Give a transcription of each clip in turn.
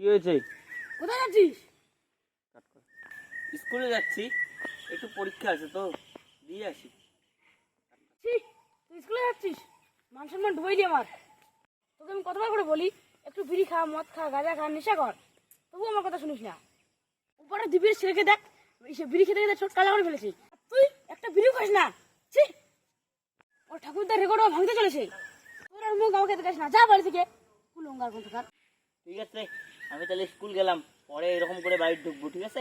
কি হয়েছে কোথায় যাচ্ছিস? স্কুলে যাচ্ছি। একটু পরীক্ষা আছে তো দিয়ে আসি। তুই স্কুলে যাচ্ছিস? মান সম্মান ডুবাই দি আমার। তোকে আমি কতবার করে বলি একটু বিড়ি খা মদ খা গাঁজা খা নেশা কর। তবু আমার কথা শুনিস না। উপরে দিবির ছেলেকে দেখ সে বিড়ি খেতে খেতে ছোট কালা করে ফেলেছে। তুই একটা বিড়িও খাস না। ছি! ওর ঠাকুরদার রেকর্ডও ভাঙতে চলেছে। মুখ আমাকে দেখাস না যা বাড়ি থেকে। কুলঙ্গার কোন ঠিক আছে আমি তাহলে স্কুল গেলাম পরে এরকম করে বাড়ি ঢুকবো ঠিক আছে?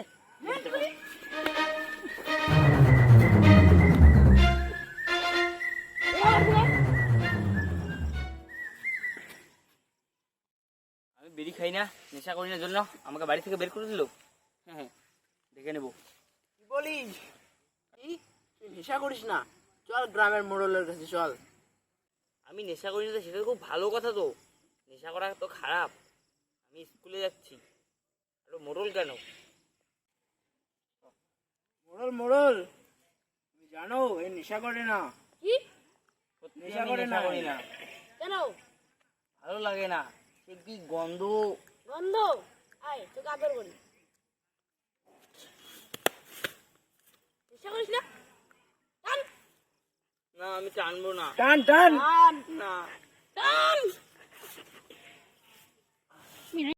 আমি বিড়ি খাই না নেশা করি না জন্য আমাকে বাড়ি থেকে বের করে দিল? হ্যাঁ হ্যাঁ দেখে নেব। কি বলিস? তুই নেশা করিস না। চল গ্রামের মোড়লের কাছে চল। আমি নেশা করি না সেটা খুব ভালো কথা তো। নেশা করা তো খারাপ। আমি স্কুলে যাচ্ছি। আরও মোড়ল কেন? মোড়ল মোড়ল। তুমি জানো এই নেশা করে না। কি? নেশা করে। না। করি না। কেন? ভালো লাগে না। সে কি গন্ধ? গন্ধ? আয় তোকে আদর করি চেষ্টা করিস না টান না আমি টানবো না। টান টান। টান! না। টান!